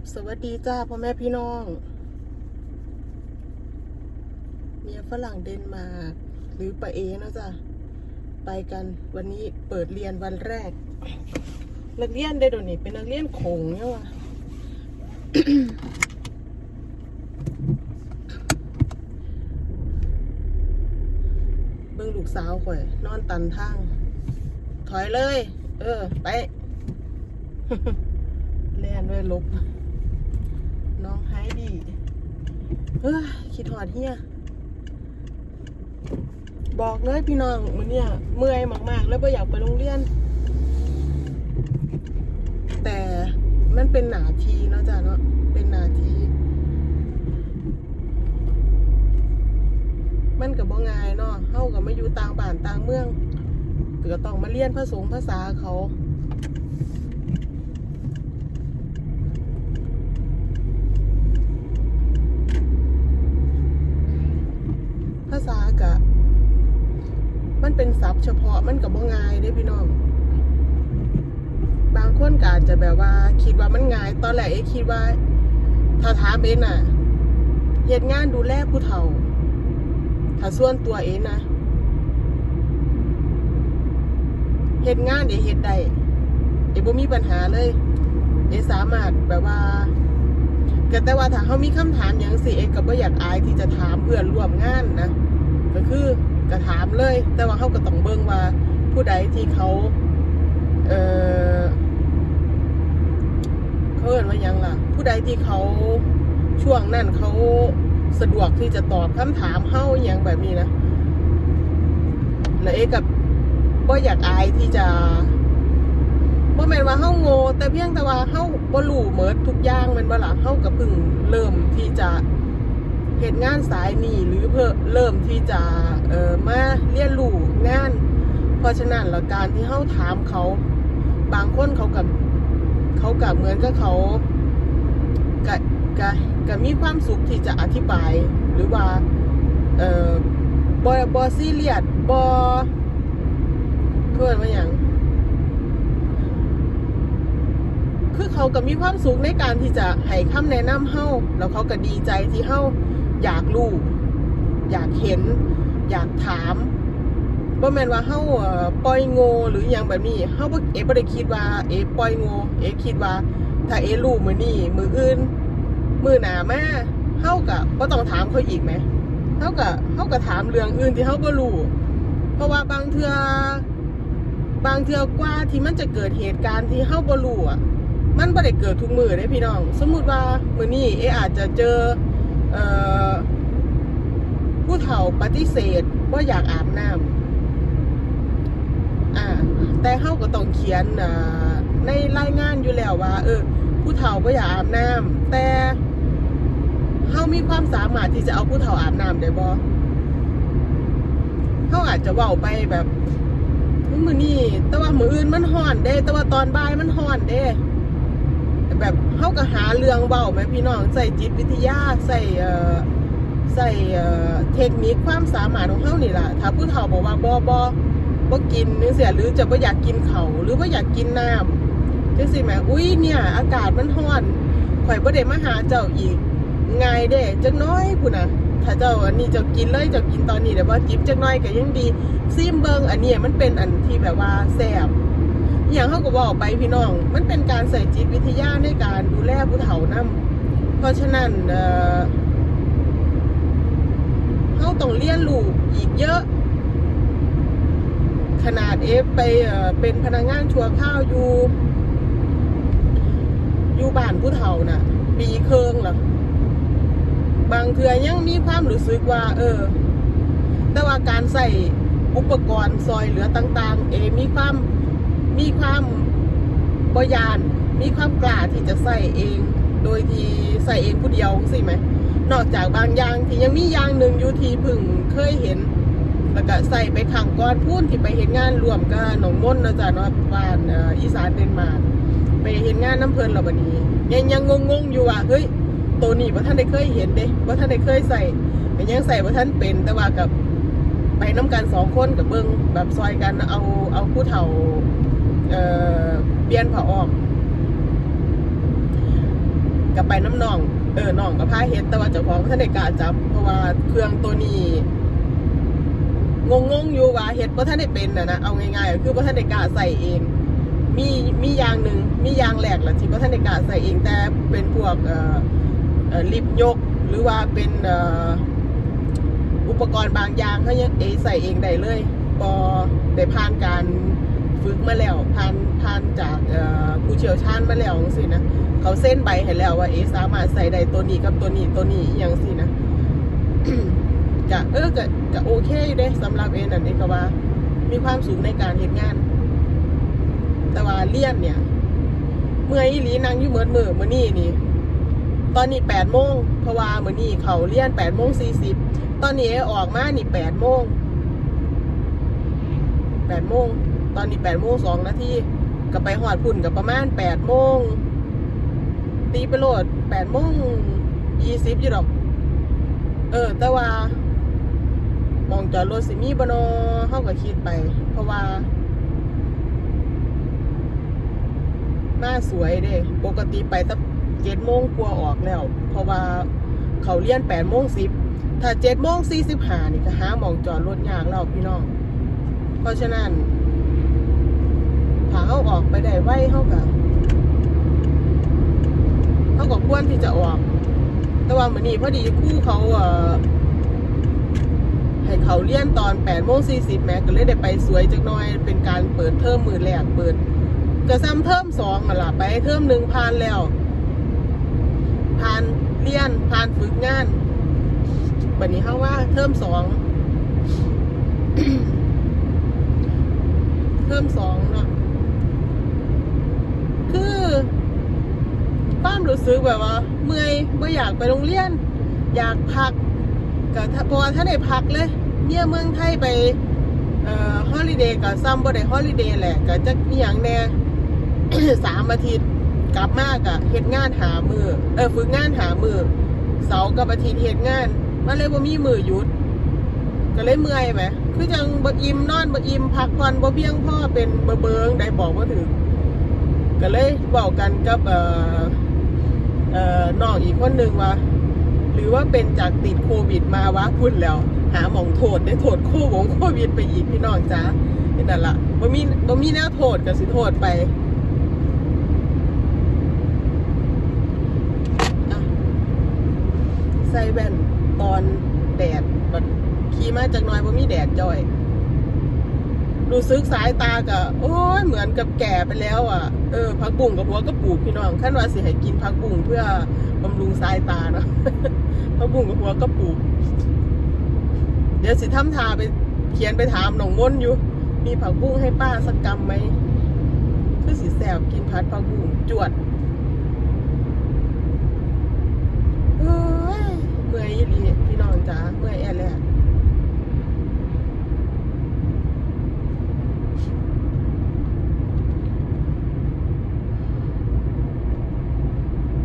บสวัสดีจ้าพ่อแม่พี่น้อง เมียฝรั่งเดนมาร์กหรือปะเอนะจ๊ะไปกันวันนี้เปิดเรียนวันแรก นักเรียนได้โดนี่เป็นนักเรียนโขงเนี่ยวะเบิ่งลูกสาวข่อย นอนตันทาง ถอยเลย เออ ไปแล่นด้วยลบ น้องไฮดีเฮ้ยคิดหอดเฮียบอกเลยพี่น้องมันเนี่ยเมื่อยมากๆ แล้วไ่อยากไปโรงเรียน แต่มันเป็นหนาทีเนาะจ้ะเนาะเป็นหนาที มันกับบ่ง่ายเนาะเฮากับมาอยู่ต่างบ้านต่างเมืองก็ต้องมาเรียนภาษาภาษาเขาษากะ มันเป็นศัพท์เฉพาะมันกับบ่ง่ายเด้พี่น้อง บางคนก็อาจจะแบบว่า คิดว่ามันง่าย ตอนแรกเอ๊คิดว่าถ้าถามเอ็นน่ะเหตุงานดูแลผู้เฒ่า ถ้าส่วนตัวเอ็นนะเหตุงานเอเฮ็ดได้เอบ่มีปัญหาเลย เอสามารถแบบว่าก็แต่ว่าถ้าเขามีคำถามอย่างสิเอกก็บ่อยากอายที่จะถามเพื่อนร่วมงานนะก็คือก็ถามเลย แต่ว่าเขาก็ต้องเบิ่งว่าผู้ใดที่เขา เอ่อ เขาเอ่นว่ายังล่ะ ผู้ใดที่เขาช่วงนั้นเขาสะดวกที่จะตอบคำถามเฮาอย่างแบบนี้นะแล้วเอกกับบ่อยากอายที่จะบ่แม่นว่าเฮาโง่แต่เพียงแต่ว่าเฮาบ่รู้เมิดทุกอย่างม่นบ่ล่ะเฮาก็เพิ่งเริ่มที่จะเฮ็ดงานสายนี้หรือเพิ่มเริ่มที่จะเอ่อมาเรียนรู้งาน เพราะฉะนั้นแล้วการที่เฮาถามเขา บางคนเขากับ เขากับเหมือนกับเขากะกะกะมีความสุขที่จะอธิบาย หรือว่า เอ่อบอบอซีเรียสบอเพื่อนว่าอย่างคือเขาก็มีความสุขในการที่จะให้คำแนะนำเฮาแล้วเขาก็ดีใจที่เฮาอยากรู้ อยากเห็น อยากถาม บ่แม่นว่าเฮาปล่อยโง่หรืออย่างแบบนี้เฮาบ่เอบ่ได้คิดว่าเอปล่อยโง่เอคิดว่า ถ้าเอรู้มื้อนี้มื้ออื่นมื้อหน้ามาเฮาก็บ่ต้องถามเขาอีกไหมเฮาก็เฮาก็ถามเรื่องอื่นที่เฮาบ่รู้เพราะว่าบางเทื่อบางเทื่อกว่าที่มันจะเกิดเหตุการณ์ที่เฮาบ่รู้อะมันบ่ได้เกิดทุกมือเด้พี่น้อง สมมุติว่ามื้อนี้เออาจจะเจอเอ่อผู้เฒ่าปฏิเสธว่าอยากอาบน้ำอ่า แต่เฮาก็ต้องเขียนในรายงานอยู่แล้วว่า เออ ผู้เฒ่าบ่อยากอาบน้ำแต่เฮามีความสามารถที่จะเอาผู้เฒ่าอาบน้ำได้บ่เฮาอาจจะเว้าไปแบบมื้อนี้แต่ว่ามื้ออื่นมันฮ้อนเด้ แต่ว่าตอนบ่ายมันฮ้อนเด้แบบเฮาก็หาเรื่องเว้าแม่พี่น้องใส่จิตวิทยาใส่เอ่อใส่เอ่อเทคนิคความสามารถของเฮานี่ล่ะถ้าผู้เฒ่าบอกว่าบ่บ่ บ่กินนึงเสียหรือจะบ่อยากกินเขาหรือบ่อยากกินน้ำจังซี่แหมอุ้ยเนี่ย อากาศมันร้อนข่อยบ่ได้มาหาเจ้าอีกง่ายเด้จักน้อยพุ่นน่ะถ้าเจ้าอันนี้เจ้ากินเลยเจ้ากินตอนนี้แต่ว่าจิบจักน้อยก็ยังดีซิมเบิงอันนี้มันเป็นอันที่แบบว่าแซ่บอย่างเขาก็บอกไปพี่น้อง มันเป็นการใส่จิตวิทยาในการดูแลผู้เฒ่านํเพราะฉะนั้นเอ่อเฮาต้องเรียนรู้อีกเยอะ ขนาดเอฟไปเป็นพนักงานชัวข้าวอยู่อยู่บ้านผู้เฒ่าน่ะ ปีเคืองหรอบางเทือยังมีความรู้สึกว่า เออ แต่ว่าการใส่อุปกรณ์ซอยเหลือต่าง ๆ เอ มีความมีความบยาน มีความกล้าที่จะใส่เอง โดยที่ใส่เองผู้เดียวสิไหม นอกจากบางอย่างที่ยังมีอย่างหนึ่งอยู่ที่พึ่งเคยเห็น แล้วก็ใส่ไปขังก้อนพูนที่ไปเห็นงานรวมกับหนองม่นนะจ๊ะเนาะบ้านอีสานเดนมาร์กไปเห็นงานน้ำเพลินเราบัดนี้ ยังยังงงๆอยู่ว่าเฮ้ยตัวนี้ว่าท่านได้เคยเห็นเด้ว่าท่านได้เคยใส่แต่ยังใส่ว่าท่านเป็นแต่ว่ากับไปน้ำกันสองคนกับเบิ้งแบบซอยกันเอาเอาผู้เฒ่าเอ่อเปลี่ยนผ้าอ้อมกับไปน้ำน่องเออน่องกับผ้าเฮ็ดแต่ว่าเจ้าของบ่ท่านได้กาจับเพราะว่าเครื่องตัวนี้ งงงอยู่ว่าเฮ็ดบ่ท่านได้เป็นน่ะนะเอาง่ายๆคือบ่ท่านได้กล้าใส่เอง มีมีอย่างหนึ่งมีอย่างแหลกแหละที่บ่ท่านได้กล้าใส่เองแต่เป็นพวกเอ่อลิฟยกหรือว่าเป็นเอ่ออุปกรณ์บางอย่างเขายังเอใส่เองได้เลยพอได้ผ่านการฝึกมาแล้วผ่านผ่านจากเอ่อผู้เชี่ยวชาญมาแล้วจังซี่นะเขาเส้นใบให้แล้วว่าเอสามารถใส่ได้ตัวนี้กับตัวนี้ตัวนี้อย่างซี่นะ กะเออกะกะโอเคอยู่เด้สำหรับเอ็นอันนี้ก็ว่า มีความสูงในการเห็นงาน แต่ว่าเลี่ยนเนี่ย เมื่อยอีหลีนั่งอยู่เหมือนมือมื่อนี่นี่ ตอนนี้แปดโมงเพราะว่ามือนี่เขาเลี่ยนแปดโมงสี่สิบตอนนี้ออกมานี่แปดโมงแปดโมงตอนนี้แปดโมงสองนาทีก็ไปหอดพุ่นกับประมาณแปดโมงตีไปโหลดแปดโมงยี่สิบอยู่ดอก เออ แต่ว่า มองจอดรถสิมีบโนอเฮาก็คิดไป เพราะว่ามาสวยเด้ปกติไปตั้งเจ็ดโมงกลัวออกแล้ว เพราะว่าเขาเลี้ยนแปดโมงสิบถ้าเจ็ดโมงสี่สิบห้านี่ก็หามองจอดรถยากแล้วพี่น้อง เพราะฉะนั้นถ้าเขาออกไปได้ไวเขาก็เขาก็ควรที่จะออก แต่ว่ามื้อนี้พอดีคู่เขาเอ่อ ให้เขาเลี้ยนตอน8โมง40แม้ก็เลยได้ไปสวยจักหน่อย เป็นการเปิดเทอมมือแรกเปิดก็ซ้ำเทอมสองนั่นล่ะไปเทอมหนึ่งผ่านแล้วผ่านเรียนผ่านฝึกงานบัดนี้เขาว่าเทอมสองเทอมสองเนาะคือความรู้สึกแบบว่า เมื่อยไม่อยากไปโรงเรียน อยากพัก ก็ถ้าเพราะว่าถ้าได้พักเลยเนี่ยเมืองไทยไปเอ่อฮอลิเดย์กับซัมบ่ได้ฮอลิเดย์แหละก็จะมีอย่างแน่สามอาทิตย์กลับมากอะเฮ็ดงานหามือเออฝึกงานหามือเสาร์กับอาทิตย์เฮ็ดงานมันเลยบ่มีมือหยุด ก็เลยเมื่อยไหมคือจังบ่อิ่มนอนบ่อิ่มพักผ่อนบ่เพียงพอเป็นเบอเบิงได้บอกว่าถึงก็เลยบอกกันกับเอ่อเอ่อน้องอีกคนหนึ่งว่า รือว่าเป็นจากติดโควิดมาวะพุ่นแล้ว หาหมองโทษได้โทษโควงโควิดไปอีกพี่น้องจ้านี่นั่นละบ่มีบ่มีแนวโทษก็สิโทษไปใส่แว่นตอนแดดบัดขี่มาจากน้อยบ่มีแดดจ่อยรู้สึกสายตาก็โอ้ยเหมือนกับแก่ไปแล้วอะเออพักบุ้งกับหัวก็ปลูกพี่น้องขั้นว่าสิให้กินพักบุ้งเพื่อบำรุงสายตาเนาะ พักบุ้งกับหัวก็ปลูกเดี๋ยวสิทำทาไปเขียนไปถามหนองมนอยู่ มีผักบุ้งให้ป้าสักกำไหมคือสิแสบกินพัดผักบุ้งจวดเอ้ยเมื่อยอีหลีพี่น้องจ๋าเมื่อยแอ่แหล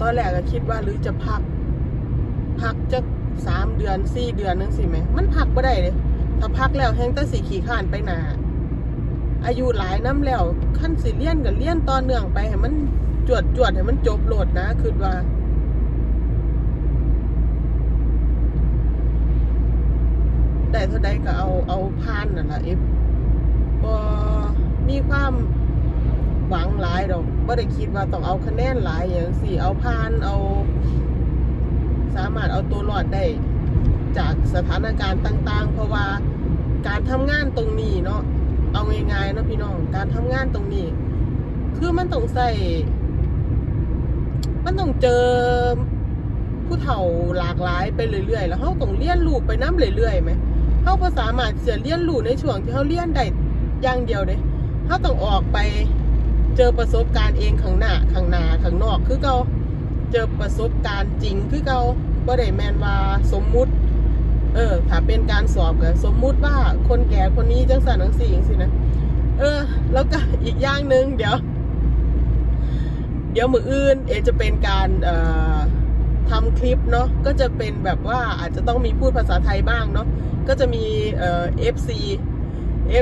ตอนแรกก็คิดว่าหรือจะพัก พักจะสามเดือนสี่เดือนนึงสิไหม มันพักไม่ได้เลยถ้าพักแล้วแห้งแตะสีขี่ข้านไปหนาอายุหลายน้ำแล้วขั้นสิเลี่ยนกับเลี่ยนต่อเนื่องไปให้มันจวดจวดให้มันจบโหลดนะคือว่าได้เท่าใดก็เอาเอาพานนั่นแหละเอฟบอมีความหวังหลายดอกไม่ได้คิดว่าต้องเอาคะแนนหลายอย่างสี่เอาพานเอา สามารถเอาตัวรอดได้จากสถานการณ์ต่างๆ เพราะว่าการทำงานตรงนี้เนาะเอาง่ายๆเนาะพี่น้องการทำงานตรงนี้ คือมันต้องใส่มันต้องเจอผู้เฒ่าหลากหลายไปเรื่อยๆ แล้วเขาต้องเลี้ยนลูกไปน้ำเรื่อยๆไหมเขาพอสามารถเสียเลี้ยนลูกในช่วงที่เขาเลี้ยนได้อย่างเดียวเด้เขาต้องออกไปเจอประสบการณ์เองข้างหน้าข้างหน้าข้างนอกคือเขา เจอประสบการณ์จริง คือเขาบ่ได้แมนว่าสมมุติ เออ ถ้าเป็นการสอบก็สมมุติว่าคนแก่คนนี้จังสันจังสี่จังสินะ เออ แล้วก็อีกอย่างหนึ่งเดี๋ยว เดี๋ยวมืออื่น เอจะเป็นการเอ่อทำคลิปเนาะ ก็จะเป็นแบบว่าอาจจะต้องมีพูดภาษาไทยบ้างเนาะ ก็จะมีเอ่อ FC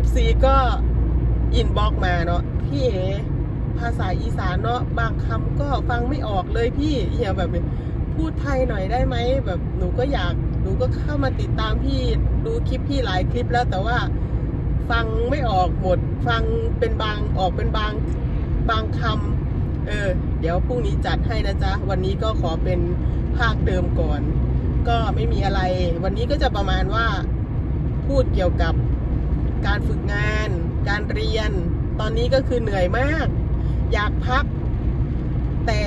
FC ก็อินบ็อกมาเนาะพี่เอ ภาษาอีสานเนาะบางคำก็ฟังไม่ออกเลยพี่เหียแบบพูดไทยหน่อยได้ไหมแบบหนูก็อยากหนูก็เข้ามาติดตามพี่ดูคลิปพี่หลายคลิปแล้วแต่ว่าฟังไม่ออกหมด ฟังเป็นบางออกเป็นบางบางคำเออเดี๋ยวพรุ่งนี้จัดให้นะจ๊ะ วันนี้ก็ขอเป็นภาคเดิมก่อน ก็ไม่มีอะไร วันนี้ก็จะประมาณว่าพูดเกี่ยวกับการฝึกงาน การเรียน ตอนนี้ก็คือเหนื่อยมาก อยากพัก แต่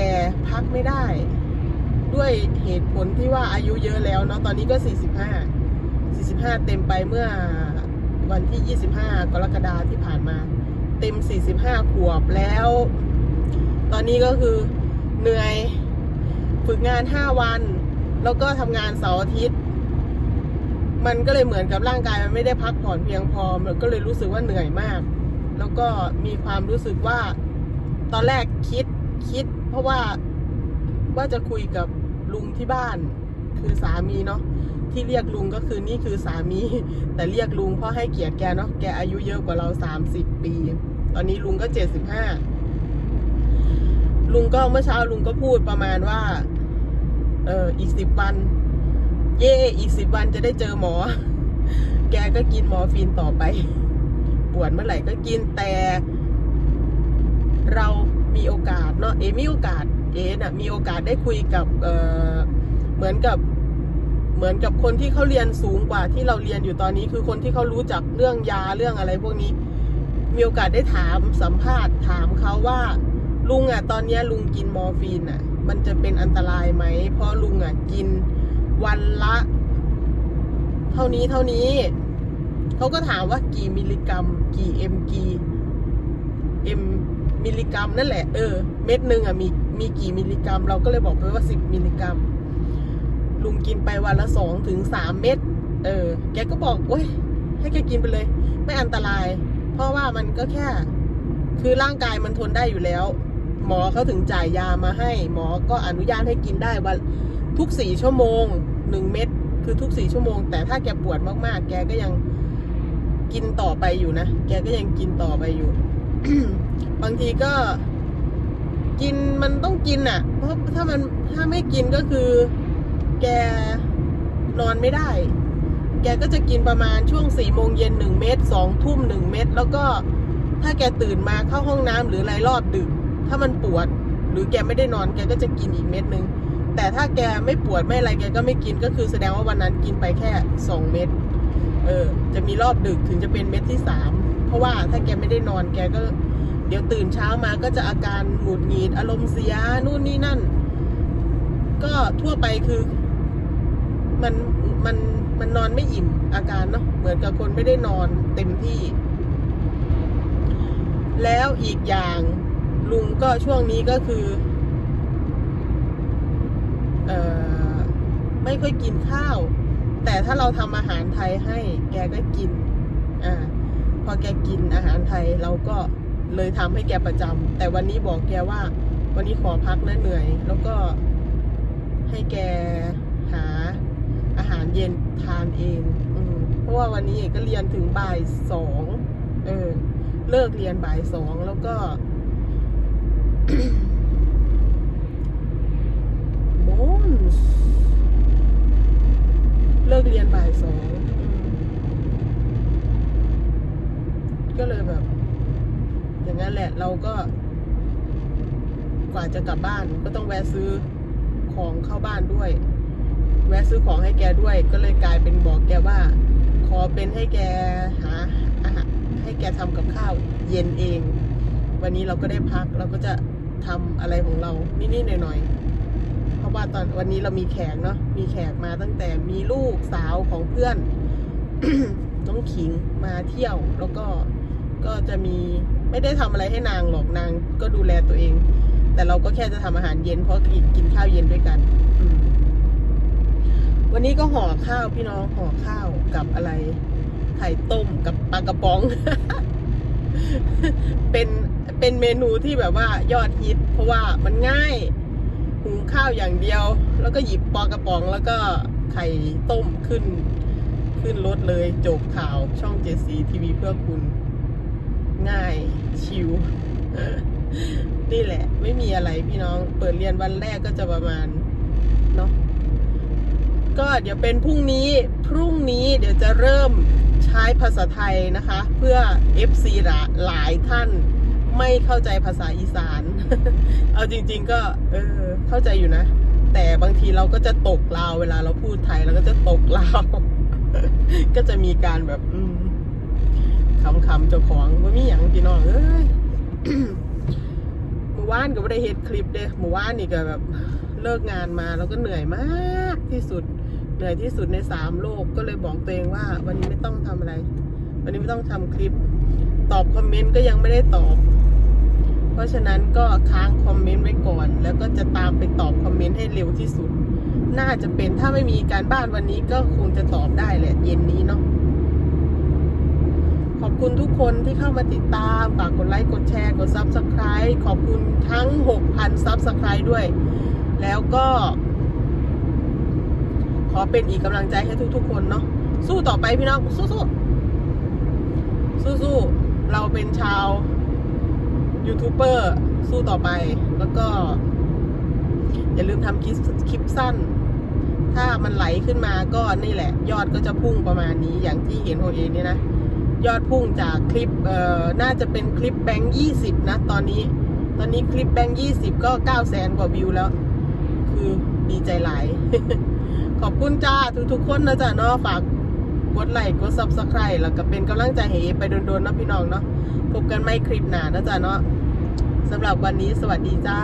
พักไม่ได้ ด้วยเหตุผลที่ว่าอายุเยอะแล้วเนาะตอนนี้ก็ 45 45 เต็มไปเมื่อวันที่ 25 กรกฎาที่ผ่านมา เต็ม 45 ขวบแล้ว ตอนนี้ก็คือเหนื่อยฝึกงาน 5 วัน แล้วก็ทำงานเสาร์อาทิตย์มันก็เลยเหมือนกับร่างกายมันไม่ได้พักผ่อนเพียงพอมันก็เลยรู้สึกว่าเหนื่อยมาก แล้วก็มีความรู้สึกว่า ตอนแรกคิดคิด เพราะว่าว่าจะคุยกับลุงที่บ้าน คือสามีเนาะที่เรียกลุงก็คือนี่คือสามี แต่เรียกลุงเพราะให้เกียรติแกเนาะแกอายุเยอะกว่าเราสามสิบปี ตอนนี้ลุงก็เจ็ดสิบห้าลุงก็เมื่อเช้าลุงก็พูดประมาณว่า เอออีกสิบวัน เย่อีกสิบวันจะได้เจอหมอ แกก็กินมอร์ฟีนต่อไป ปวดเมื่อไหร่ก็กินแต่ เรามีโอกาสเนาะเอมีโอกาสเอน่ะมีโอกาสได้คุยกับเออเหมือนกับเหมือนกับคนที่เขาเรียนสูงกว่าที่เราเรียนอยู่ตอนนี้ คือคนที่เขารู้จักเรื่องยาเรื่องอะไรพวกนี้ มีโอกาสได้ถามสัมภาษณ์ถามเขาว่าลุงอะตอนนี้ลุงกินมอร์ฟีนอะ มันจะเป็นอันตรายไหมเพราะลุงอะกินวันละ เท่านี้เท่านี้เขาก็ถามว่ากี่มิลลิกรัม กี่เอ็มกีเอ็ม มิลลิกรัมนั่นแหละเออเม็ดหนึ่งอะมีมีกี่มิลลิกรัม เราก็เลยบอกไปว่าสิบมิลลิกรัม ลุงกินไปวันละสองถึงสามเม็ดเออ แกก็บอกโอ้ยให้แกกินไปเลย ไม่อันตราย เพราะว่ามันก็แค่ คือร่างกายมันทนได้อยู่แล้ว หมอเขาถึงจ่ายยามาให้ หมอก็อนุญาตให้กินได้วันทุกสี่ชั่วโมงหนึ่งเม็ดคือทุกสี่ชั่วโมง แต่ถ้าแกปวดมากๆ แกก็ยังกินต่อไปอยู่นะ แกก็ยังกินต่อไปอยู่บางทีก็กินมันต้องกินอะ เพราะถ้ามันถ้าไม่กินก็คือ แกนอนไม่ได้ แกก็จะกินประมาณช่วงสี่โมงเย็นหนึ่งเม็ดสองทุ่มหนึ่งเม็ดแล้วก็ถ้าแกตื่นมาเข้าห้องน้ำหรืออะไรรอบดึก ถ้ามันปวด หรือแกไม่ได้นอนแกก็จะกินอีกเม็ดหนึ่งแต่ถ้าแกไม่ปวดไม่อะไรแกก็ไม่กินก็คือแสดงว่าวันนั้นกินไปแค่สองเม็ดเออ จะมีรอบดึกถึงจะเป็นเม็ดที่สามเพราะว่าถ้าแกไม่ได้นอนแกก็ เดี๋ยวตื่นเช้ามาก็จะอาการหงุดหงิดอารมณ์เสียนู่นนี่นั่น ก็ทั่วไปคือ มันมันมันนอนไม่อิ่มอาการเนาะเหมือนกับคนไม่ได้นอนเต็มที่ แล้วอีกอย่างลุงก็ช่วงนี้ก็คือเอ่อไม่ค่อยกินข้าว แต่ถ้าเราทำอาหารไทยให้ แกก็กิน อ่า พอแกกินอาหารไทยเราก็ เลยทำให้แกประจำแต่วันนี้บอกแกว่า วันนี้ขอพักนะเหนื่อย แล้วก็ให้แกหาอาหารเย็นทานเองอมเพราะว่าวันนี้เอกก็เรียนถึงบ่ายสองเออ เลิกเรียนบ่ายสองแล้วก็มอนเลิกเรียนบ่ายสองก็เลยแบบ อย่างนั้นแหละเราก็ กว่าจะกลับบ้านก็ต้องแวะซื้อของเข้าบ้านด้วย แวะซื้อของให้แกด้วย ก็เลยกลายเป็นบอกแกว่า ขอเป็นให้แกหาอาหารให้แกทำกับข้าวเย็นเอง วันนี้เราก็ได้พักเราก็จะทำอะไรของเรานิดๆหน่อยๆ เพราะว่าตอนวันนี้เรามีแขกเนาะมีแขกมาตั้งแต่มีลูกสาวของเพื่อนน้องขิงมาเที่ยวแล้วก็ก็จะมี ไม่ได้ทำอะไรให้นางหรอกนางก็ดูแลตัวเอง แต่เราก็แค่จะทำอาหารเย็นเพราะกินกินข้าวเย็นด้วยกันวันนี้ก็ห่อข้าวพี่น้องห่อข้าวกับอะไรไข่ต้มกับปลากระป๋อง เป็นเป็นเมนูที่แบบว่ายอดฮิต เพราะว่ามันง่ายหุงข้าวอย่างเดียว แล้วก็หยิบปลากระป๋อง แล้วก็ไข่ต้มขึ้น ขึ้นรถเลยจบข่าวช่องเจสีทีวีเพื่อคุณ ง่ายชิวนี่แหละ ไม่มีอะไรพี่น้อง เปิดเรียนวันแรกก็จะประมาณเนาะก็เดี๋ยวเป็นพรุ่งนี้พรุ่งนี้เดี๋ยวจะเริ่มใช้ภาษาไทยนะคะ เพื่อ FC หลาหลายท่านไม่เข้าใจภาษาอีสาน เอาจริง ๆ ก็เออเข้าใจอยู่นะ แต่บางทีเราก็จะตกลาวเวลาเราพูดไทยเราก็จะตกลาว ก็จะมีการแบบอื คำๆเจ้าของว่ามีอย่างพี่น้องเอ้ยเมื่อวานก็ไม่ได้เฮ็ดคลิปเด้เมื่อวานนี่ก็แบบเลิกงานมาแล้วก็เหนื่อยมากที่สุด เหนื่อยที่สุดในสามโลกก็เลยบอกตัวเองว่า วันนี้ไม่ต้องทำอะไร วันนี้ไม่ต้องทำคลิป ตอบคอมเมนต์ก็ยังไม่ได้ตอบ เพราะฉะนั้นก็ค้างคอมเมนต์ไว้ก่อน แล้วก็จะตามไปตอบคอมเมนต์ให้เร็วที่สุด น่าจะเป็นถ้าไม่มีการบ้านวันนี้ก็คงจะตอบได้แหละเย็นนี้เนาะ คุณทุกคนที่เข้ามาติดตาม ฝากกดไลค์ กดแชร์ กด Subscribe ขอบคุณทั้ง 6,000 Subscribe ด้วย แล้วก็ ขอเป็นอีกกำลังใจให้ทุกๆ คนเนาะ สู้ต่อไปพี่น้อง สู้ๆสู้ๆเราเป็นชาวยูทูบเบอร์สู้ต่อไป แล้วก็ อย่าลืมทำคลิปคลิปสั้น ถ้ามันไหลขึ้นมาก็นี่แหละ ยอดก็จะพุ่งประมาณนี้อย่างที่เห็นโอเอนี่นะ ยอดพุ่งจากคลิปเอ่อน่าจะเป็นคลิปแบงค์ยี่สิบนะตอนนี้ ตอนนี้คลิปแบงค์ยี่สิบก็เก้าแสนกว่าวิวแล้ว คือดีใจหลาย ขอบคุณจ้าทุกๆคนนะจ๊ะเนาะฝากกดไลค์กด subscribe แล้วก็เป็นกำลังใจให้เอไปโดนๆนะพี่น้องเนาะพบกันไม่คลิปหน้านะจ๊ะเนาะสำหรับวันนี้สวัสดีจ้า